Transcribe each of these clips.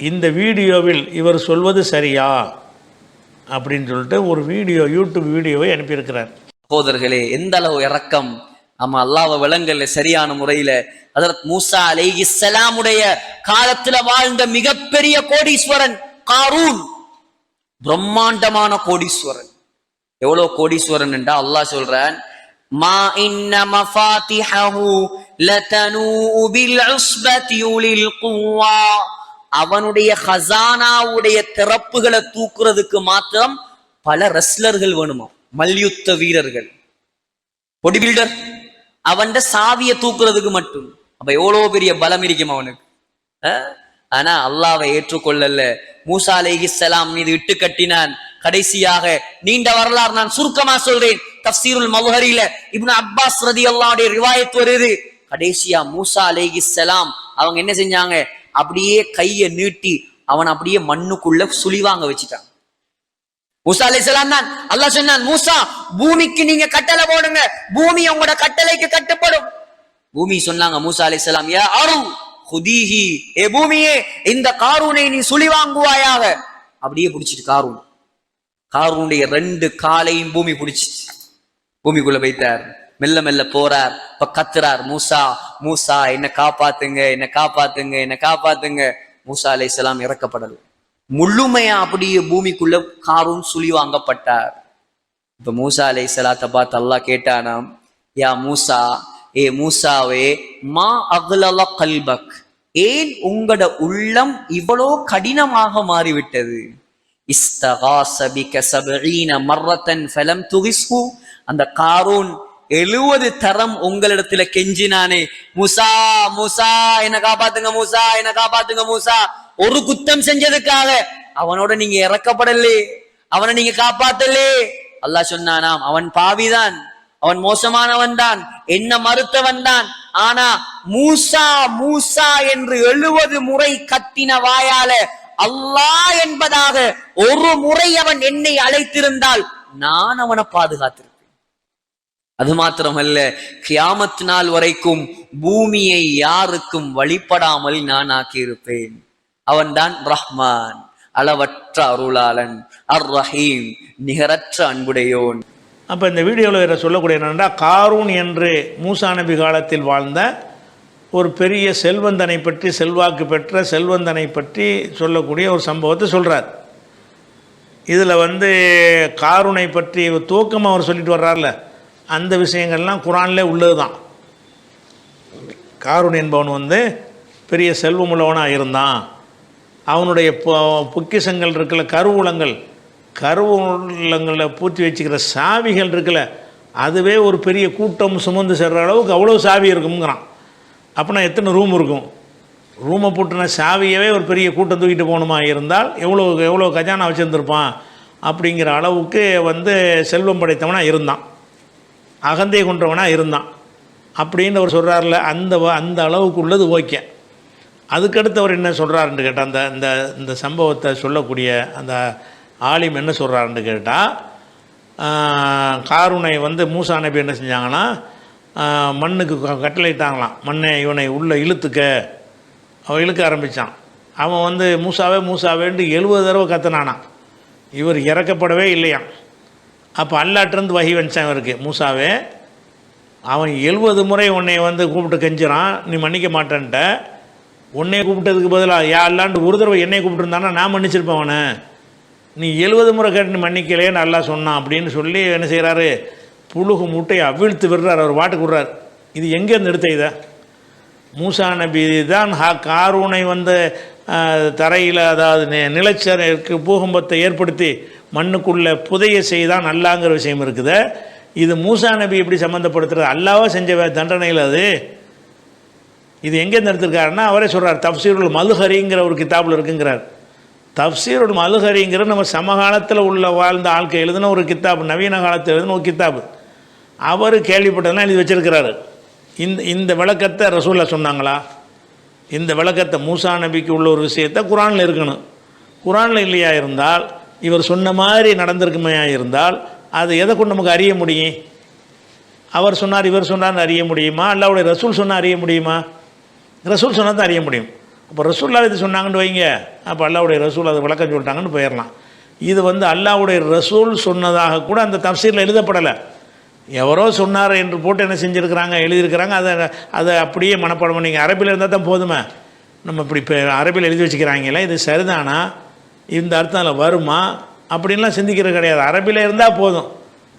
இந்த வீடியோவில் இவர் சொல்வது சரியா? அப்படின்னு சொல்லிட்டு ஒரு வீடியோ யூடியூப் வீடியோவை அனுப்பியிருக்கிறார். சகோதரர்களே எந்த அளவு இறக்கம் ஆமா அல்லாஹ்வை விலங்கல்ல சரியான முறையில. அதரத் மூசா அலைஹிஸ்ஸலாமுடைய காலத்துல வாழ்ந்த மிகப்பெரிய கோடீஸ்வரன் காரூன். பிரம்மாண்டமான கோடீஸ்வரன். எவ்வளவு கோடீஸ்வரன் என்றா அல்லாஹ் சொல்றான் மா இன்ன மஃபாத்திஹஹு லதனூ பில் உஸ்பதி உலில் குவா அவனுடைய ஹசானாவுடைய திறப்புகளை தூக்குறதுக்கு மாத்திரம் பல ரெஸ்லர்கள் வேணுமா? மல்யுத்த வீரர்கள். பொடி பில்டர் அவன் சாவியை தூக்குறதுக்கு மட்டும். அப்ப எவ்வளவு பெரிய பலம் இருக்கும் அவனுக்கு? ஆனா அல்லாவை ஏற்றுக்கொள்ளல. மூசா அலைஹிஸ்ஸலாம் மீது இட்டு கட்டினான். கடைசியாக நீண்ட வரலாறு நான் சுருக்கமா சொல்றேன். தப்சீருல் மவுஹரில இப்னு அப்பாஸ் ரதியல்லாஹுடைய ரிவாயத் வருது. கடைசியா மூசா சலாம் அவங்க என்ன செஞ்சாங்க? அப்படியே கையை நீட்டி அவன் அப்படியே மண்ணுக்குள்ள சுழிவாங்க வச்சுட்டான் மூசா அலைஹிஸ்ஸலாம் தான். அல்லாஹ் சொன்னான் மூசா பூமிக்கு நீங்க கட்டளை போடுங்க. பூமி உங்களோட கட்டளைக்கு கட்டுப்படும். பூமி சொன்னாங்க மூசா சலாம் யாருன் அரு ஹுதீஹி ஏ பூமியே இந்த காரூனை நீ சுழி வாங்குவாயாக? அப்படியே பிடிச்சிட்டு காரூன். காரூனுடைய ரெண்டு காலையும் பூமி பிடிச்சிச்சு. பூமிக்குள்ள வைத்தார் மெல்ல மெல்ல போறார். இப்ப கத்துறார். மூசா மூசா என்ன காப்பாத்துங்க என்ன காப்பாத்துங்க என்ன காப்பாத்துங்க. மூசா அலேசெல்லாம் இறக்கப்படல். முழுமையா அப்படியே பூமிக்குள்ள காரும் சுழி வாங்கப்பட்டார். இப்ப மூசா அலை சலாத்தை பார்த்து அல்லாஹ் கேட்டானாம் யா மூசா ஏ மூசாவே மா அகலல கல்பக். ஏன் உங்களோட உள்ளம் இவ்வளோ கடினமாக மாறிவிட்டது? இஸ்தகாச பிக சபஈன மர்ரத்தன் ஃபலம் துகிஸ்கு அந்த காரூன் எழுவது தரம் உங்களிடத்துல கெஞ்சினானே மூசா மூசா என்ன காப்பாத்துங்க மூசா என்ன காப்பாத்துங்க மூசா. ஒரு குத்தம் செஞ்சதுக்காக அவனோட நீங்க இறக்கப்படலே அவனை நீங்க காப்பாத்தலே. அல்லாஹ் சொன்னானாம் அவன் பாவிதான் அவன் மோசமானவன் தான் என்ன மறுத்தவன் தான். ஆனா மூசா மூசா என்று எழுவது முறை கத்தின வாயால அல்லாஹ் என்பதாக ஒரு முறை அவன் என்னை அழைத்திருந்தால் நான் அவனை பாதுகாத்திருப்பேன். அது மாத்திரமல்ல கியாமத் நாள் வரைக்கும் பூமியை யாருக்கும் வழிபடாமல் நான் ஆக்கியிருப்பேன். அவன்தான் ரஹ்மான் அளவற்ற அருளாளன் அர் ரஹீம் நிகரற்ற அன்புடையோன். அப்போ இந்த வீடியோவில் இதில் சொல்லக்கூடிய என்னென்னா காரூன் என்று மூசா நபி காலத்தில் வாழ்ந்த ஒரு பெரிய செல்வந்தனை பற்றி செல்வாக்கு பெற்ற செல்வந்தனை பற்றி சொல்லக்கூடிய ஒரு சம்பவத்தை சொல்கிறார் இதில் வந்து காரூனை பற்றி தூக்கமாக அவர் சொல்லிட்டு வர்றார்ல. அந்த விஷயங்கள்லாம் குரான்லே உள்ளது தான் காரூன் என்பவன் வந்து பெரிய செல்வமுள்ளவனாக இருந்தான். அவனுடைய பொ- பொக்கிஷங்கள் இருக்குல்ல கருவூலங்கள். கருவூலங்களில் பூத்தி வச்சுக்கிற சாவிகள் இருக்கல அதுவே ஒரு பெரிய கூட்டம் சுமந்து செல்கிற அளவுக்கு அவ்வளோ சாவி இருக்குங்கிறான் அப்படின்னா எத்தனை ரூம் இருக்கும்? ரூமை பூட்டின சாவியவே ஒரு பெரிய கூட்டம் தூக்கிட்டு போகணுமா இருந்தால் எவ்வளோ எவ்வளோ கஜானா வச்சுருந்துருப்பான் அப்படிங்கிற அளவுக்கு வந்து செல்வம் படைத்தவனாக இருந்தான். அகந்தை கொண்டவனாக இருந்தான். அப்படின்னு அவர் சொல்கிறார்ல அந்த வ- அந்த அளவுக்கு உள்ளது ஓகே. அதுக்கடுத்து அவர் என்ன சொல்கிறாருன்னு கேட்டால் அந்த இந்த இந்த சம்பவத்தை சொல்லக்கூடிய அந்த ஆலிம் என்ன சொல்கிறாருன்னு கேட்டால் காருனை வந்து மூசா நபி என்ன செஞ்சாங்கன்னா மண்ணுக்கு க- கட்டளையிட்டாங்களாம். மண்ணை இவனை உள்ளே இழுத்துக்க. அவன் இழுக்க ஆரம்பித்தான் அவன் வந்து மூசாவே மூசாவேன்ட்டு எழுபது தடவை கற்றுனானான் இவர் இறக்கப்படவே இல்லையாம். அப்போ அல்லாட்டிருந்து வகி வந்துச்சான் இவருக்கு மூசாவே. அவன் எழுபது முறை உன்னை வந்து கூப்பிட்டு கெஞ்சிறான் நீ மன்னிக்க மாட்டேன்ட்ட. உன்னை கூப்பிட்டதுக்கு பதிலாக யா அல்லாண்டு ஒரு தடவை என்னை கூப்பிட்டுருந்தானா நான் மன்னிச்சிருப்பேன் அவனை. நீ எழுபது முறை கேட்டு நீ மன்னிக்கலையே நல்லா சொன்னான் அப்படின்னு சொல்லி என்ன செய்கிறாரு புழுகு முட்டையை அவிழ்த்து விடுறார் அவர் வாட்டுக்கு விடுறார். இது எங்கேருந்து எடுத்த இதை? மூசா நபி தான் ஹா காரூனை வந்து தரையில் அதாவது நி- நிலச்சரிக்கு பூகம்பத்தை ஏற்படுத்தி மண்ணுக்குள்ளே புதைய செய்தான் அல்லாங்கிற விஷயம் இருக்குது. இது மூசா நபி எப்படி சம்மந்தப்படுத்துறது அல்லாவா செஞ்ச தண்டனையில் அது. இது எங்கேருந்து எடுத்திருக்காருன்னா அவரே சொல்கிறார் தப்சீருள் மதுஹரிங்கிற ஒரு கிதாபில் இருக்குங்கிறார். தப்சீருள் மலுஹரிங்கிற நம்ம சமகாலத்தில் உள்ள வாழ்ந்த ஆட்கள் எழுதின ஒரு கித்தாப் நவீன காலத்தில் எழுதின ஒரு கித்தாப் அவர் கேள்விப்பட்டதெல்லாம் எழுதி வச்சிருக்கிறாரு. இந்த இந்த விளக்கத்தை ரசூலில் சொன்னாங்களா? இந்த விளக்கத்தை மூசா நபிக்கு உள்ள ஒரு விஷயத்தை குரானில் இருக்கணும். குரானில் இல்லையா இருந்தால் இவர் சொன்ன மாதிரி நடந்திருக்குமையா இருந்தால் அது எதை கொண்டு நமக்கு அறிய முடியும்? அவர் சொன்னார் இவர் சொன்னார்னு அறிய முடியுமா? அல்லாவுடைய ரசூல் சொன்னால் அறிய முடியுமா? ரசூல் சொன்னால் தான் அறிய முடியும். அப்போ ரசூல்லா இது சொன்னாங்கன்னு வைங்க. அப்போ அல்லாவுடைய ரசூல் அதை விளக்கம் சொல்லிட்டாங்கன்னு போயிடலாம் இது வந்து அல்லாவுடைய ரசூல் சொன்னதாக கூட அந்த தப்சீரில் எழுதப்படலை. எவரோ சொன்னார் என்று போட்டு என்ன செஞ்சுருக்கிறாங்க எழுதியிருக்கிறாங்க அதை அதை அப்படியே மனப்பாடம் நீங்கள் அரபியில் இருந்தால் தான் போதுமே. நம்ம இப்படி இப்போ அரபியில் எழுதி வச்சுக்கிறாங்களே இது சரிதானா? இந்த அர்த்தத்தில் வருமா? அப்படின்லாம் சிந்திக்கிறது கிடையாது. அரபியில் இருந்தால் போதும்.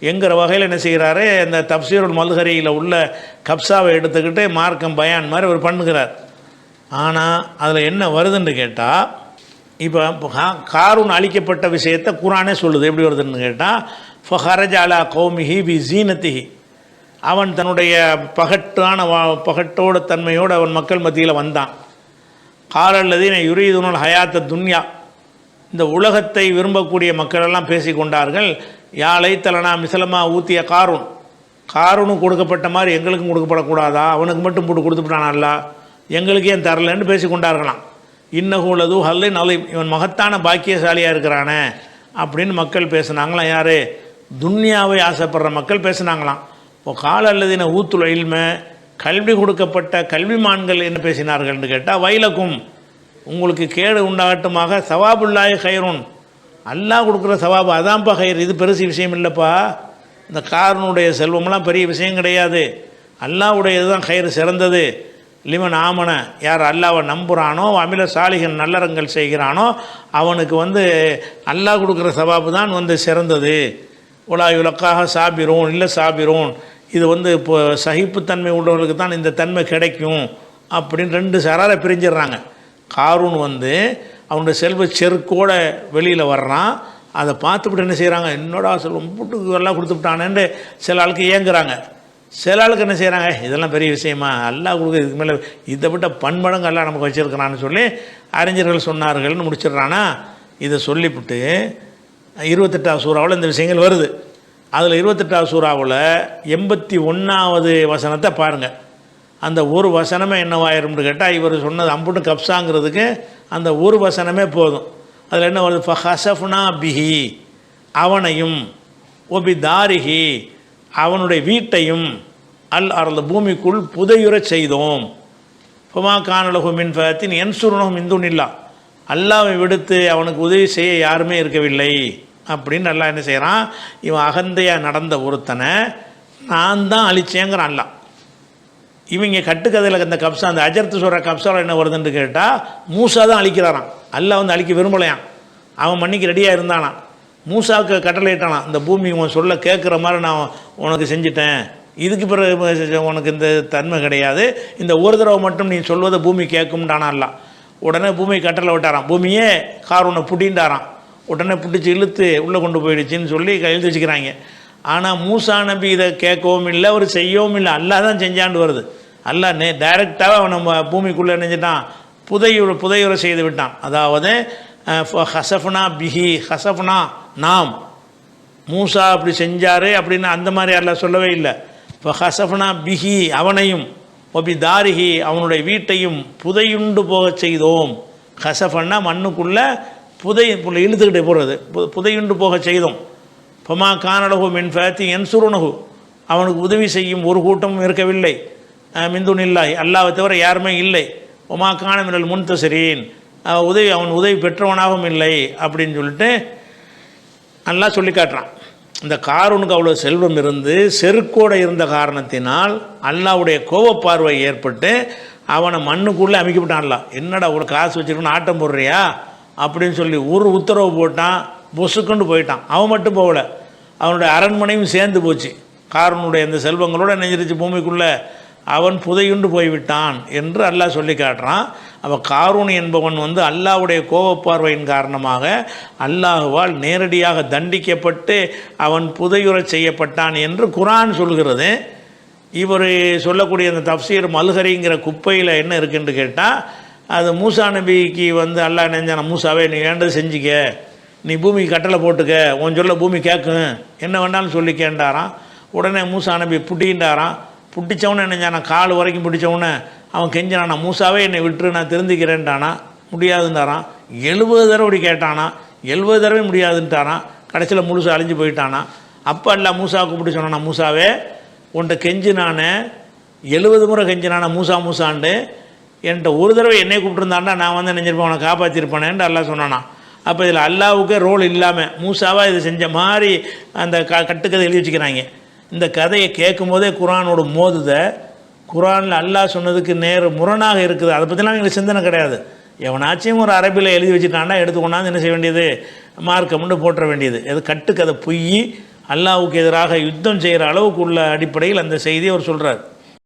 என்கிற வகையில் என்ன செய்கிறாரு? இந்த தப்சீருல் மல்ஹரியில் உள்ள கப்சாவை எடுத்துக்கிட்டு மார்க்கம் பயான் மாதிரி அவர் பண்ணுகிறார். ஆனால் அதில் என்ன வருதுன்னு கேட்டால் இப்போ காரூன் அழிக்கப்பட்ட விஷயத்தை குரானே சொல்லுது. எப்படி வருதுன்னு கேட்டால் ஃபஹரஜாலா கோமிஹி கௌமிஹி பி ஜீனத்திஹி. அவன் தன்னுடைய பகட்டான வா பகட்டோட தன்மையோடு அவன் மக்கள் மத்தியில் வந்தான். காலல்லதீன யுரீதுனல் ஹயாத்த துன்யா. இந்த உலகத்தை விரும்பக்கூடிய மக்களெல்லாம் பேசி கொண்டார்கள் யாழை தலனா மிசலமா ஊத்திய காரூன். காரூனும் கொடுக்கப்பட்ட மாதிரி எங்களுக்கும் கொடுக்கப்படக்கூடாதா? அவனுக்கு மட்டும் போட்டு கொடுத்துட்டானல்ல எங்களுக்கு ஏன் தரலன்னு பேசி கொண்டார்களாம் இன்னஹூலது ஹல்லை நல்ல இவன் மகத்தான பாக்கியசாலியாக இருக்கிறானே அப்படின்னு மக்கள் பேசுனாங்களாம். யார்? துன்யாவை ஆசைப்படுற மக்கள் பேசுனாங்களாம். இப்போ கால அல்லதின ஊத்துல கல்வி கொடுக்கப்பட்ட கல்விமான்கள் என்ன பேசினார்கள்னு கேட்டால் வைலக்கும் உங்களுக்கு கேடு உண்டாகட்டுமாக சவாபுல்லாய் ஹைருன் அல்லாஹ் கொடுக்குற சவாபு அதான்ப்பா ஹைர் இது பெருசு விஷயம் இல்லைப்பா. இந்த காரனுடைய செல்வம்லாம் பெரிய விஷயம் கிடையாது. அல்லாஹ்வுடையது தான் கயிறு சிறந்தது. லிமன் ஆமன யார் அல்லாவை நம்புகிறானோ அமில சாலிகன் நல்லறங்கள் செய்கிறானோ அவனுக்கு வந்து அல்லாஹ் கொடுக்குற சவாபு தான் வந்து சிறந்தது. உலா இலக்காக சாபிரோன் இல்லை சாபிரோன். இது வந்து இப்போ சகிப்புத்தன்மை உள்ளவர்களுக்கு தான் இந்த தன்மை கிடைக்கும். அப்படின்னு ரெண்டு சராரை பிரிஞ்சிடுறாங்க. காரூன் வந்து அவனுடைய செல்வ செருக்கோட வெளியில் வர்றான். அதை பார்த்துவிட்டு என்ன செய்கிறாங்க என்னோட செல்வம் புட்டுக்கு எல்லாம் கொடுத்துட்டானேன்ட்டு சில ஆளுக்கு ஏங்குறாங்க. சில ஆளுக்கு என்ன செய்கிறாங்க இதெல்லாம் பெரிய விஷயமா? அல்லா கொடுக்க இதுக்கு மேலே இதை விட்ட பன்மடங்கு எல்லாம் நமக்கு வச்சுருக்கிறான்னு சொல்லி அறிஞர்கள் சொன்னார்கள்னு முடிச்சிடுறானா. இதை சொல்லிவிட்டு இருபத்தெட்டாவது சூறாவில் இந்த விஷயங்கள் வருது. அதில் இருபத்தெட்டாவது சூறாவில் எண்பத்தி ஒன்றாவது வசனத்தை பாருங்கள் அந்த ஒரு வசனமே என்னவாயிரும்னு கேட்டால் இவர் சொன்னது அம்புட்டு கப்சாங்கிறதுக்கு அந்த ஒரு வசனமே போதும். அதில் என்ன வருது? ஃபஹசஃப்னா பிஹி அவனையும் ஒபி தாரிஹி அவனுடைய வீட்டையும் அல் அருள் பூமிக்குள் புதையுறச் செய்தோம். ஃபுமா கானலகு மின் என் சுருணகம் இந்துனில்லா அல்லாவை விடுத்து அவனுக்கு உதவி செய்ய யாருமே இருக்கவில்லை. அப்படின்னு நல்லா என்ன செய்கிறான் இவன் அகந்தையாக நடந்த ஒருத்தனை நான் தான் அழிச்சேங்கிறான் அல்லாஹ். இவங்க கட்டுக்கதையில் இந்த கப்சா அந்த அஜர்த்து சொல்கிற கப்சாவில் என்ன வருதுன்னு கேட்டால் மூசா தான் அழிக்கிறாராம். அல்லா வந்து அழிக்க விரும்பலையாம். அவன் மன்னிக்கு ரெடியாக இருந்தானான் மூசாவுக்கு கட்டளையிட்டானாம் இந்த பூமி உன் சொல்ல கேட்குற மாதிரி நான் உனக்கு செஞ்சிட்டேன். இதுக்கு பிறகு உனக்கு இந்த தன்மை கிடையாது. இந்த ஒரு தடவை மட்டும் நீ சொல்வதை பூமி கேட்கும்டானா அல்ல. உடனே பூமி கட்டளை விட்டாராம். பூமியே கார் உன்னை புட்டின்டாராம் உடனே பிடிச்சி இழுத்து உள்ளே கொண்டு போயிடுச்சின்னு சொல்லி எழுதி வச்சுக்கிறாங்க. ஆனால் மூசா நபி இதை கேட்கவும் இல்லை அவர் செய்யவும் இல்லை. அல்லாஹ் தான் செஞ்சாண்டு வருது. அல்ல நே டைரெக்டாக அவன் நம்ம பூமிக்குள்ளே நினைஞ்சிட்டான் புதையுற புதையுற செய்து விட்டான். அதாவது ஹசஃப்னா பிஹி ஹசஃப்னா நாம். மூசா அப்படி செஞ்சார் அப்படின்னு அந்த மாதிரி யாரெல்லாம் சொல்லவே இல்லை. இப்போ ஹசஃப்னா பிஹி அவனையும். ஒபி தாரிஹி அவனுடைய வீட்டையும் புதையுண்டு போகச் செய்தோம். ஹசஃபன்னா மண்ணுக்குள்ளே புதை இழுத்துக்கிட்டே போகிறது பு- புதையுண்டு போகச் செய்தோம். பமா கானலகு மின் ஃபேத்தி என் சுருணகு அவனுக்கு உதவி செய்யும் ஒரு கூட்டமும் இருக்கவில்லை. மிந்துன் இல்லாய் அல்லாவை தவிர யாருமே இல்லை. உமா காணமிரல் மின்னல் முன்தசரீன். உதவி அவன் உதவி பெற்றவனாகவும் இல்லை அப்படின்னு சொல்லிட்டு நல்லா சொல்லி காட்டுறான். இந்த காரூனுக்கு அவ்வளோ செல்வம் இருந்து செருக்கோடு இருந்த காரணத்தினால் அல்லாவுடைய கோபப்பார்வை ஏற்பட்டு அவனை மண்ணுக்குள்ளே அமைக்கப்பட்டான்ல என்னடா ஒரு காசு வச்சுருக்கணும் ஆட்டம் போடுறியா? அப்படின்னு சொல்லி ஒரு உத்தரவு போட்டான் பொசுக்குண்டு போயிட்டான். அவன் மட்டும் போகல. அவனுடைய அரண்மனையும் சேர்ந்து போச்சு. காரனுடைய இந்த செல்வங்களோட நெஞ்சிருச்சு பூமிக்குள்ளே. அவன் புதையுண்டு போய்விட்டான் என்று அல்லாஹ் சொல்லி காட்டுறான். அவன் காரூன் என்பவன் வந்து அல்லாவுடைய கோபப்பார்வையின் காரணமாக அல்லாஹுவால் நேரடியாக தண்டிக்கப்பட்டு அவன் புதையுறச் செய்யப்பட்டான் என்று குரான் சொல்கிறது. இவர் சொல்லக்கூடிய அந்த தப்சீர் மல்ஹரிங்கிற குப்பையில் என்ன இருக்குன்னு கேட்டால் அது மூசா நபிக்கு வந்து அல்லாஹ் நெஞ்சான மூசாவே நீ வேண்டது செஞ்சுக்க. நீ பூமி கட்டளை போட்டுக்க. உன் சொல்ல பூமி கேட்கும் என்ன வேண்டாலும் சொல்லி கேண்டாரான் உடனே மூசா நபி புட்டின்றாராம் புட்டிச்சவனே நினைஞ்சானா கால் வரைக்கும் பிடிச்சவனே அவன் கெஞ்சினானா மூசாவே என்னை விட்டுரு நான் திருந்திக்கிறேன்ட்டானா முடியாதுன்றாரான் எழுபது தடவை இப்படி கேட்டானா. எழுபது தடவை முடியாதுன்ட்டாரான் கடைசியில் முழுசாக அழிஞ்சு போயிட்டானா. அப்போ இல்லை மூசா கூப்பிட்டு சொன்னானா மூசாவே உன்கிட்ட கெஞ்சினானே எழுபது முறை கெஞ்சினானா மூசா மூசாண்டு என்கிட்ட ஒரு தடவை என்னை கூப்பிட்டுருந்தாண்டா நான் வந்து நினைஞ்சிருப்பேன் அவனை காப்பாற்றிருப்பானேன்ட்டு அல்லா சொன்னானா. அப்போ இதில் அல்லாவுக்கே ரோல் இல்லாமல் மூசாவாக இது செஞ்ச மாதிரி அந்த க கட்டுக்கதை எழுதி வச்சுக்கிறாங்க. இந்த கதையை கேட்கும் போதே குரானோட மோதுதை குரானில் அல்லாஹ் சொன்னதுக்கு நேர் முரணாக இருக்குது. அதை பற்றிலாம் எங்களுக்கு சிந்தனை கிடையாது. எவனாச்சும் ஒரு அரபியில் எழுதி வச்சுட்டான்னா எடுத்து கொண்டாந்து என்ன செய்ய வேண்டியது? மார்க்கம்னு போட்டுற வேண்டியது. எது கட்டுக்கதை பொய் அல்லாவுக்கு எதிராக யுத்தம் செய்கிற அளவுக்கு உள்ள அடிப்படையில் அந்த செய்தியை அவர் சொல்கிறார்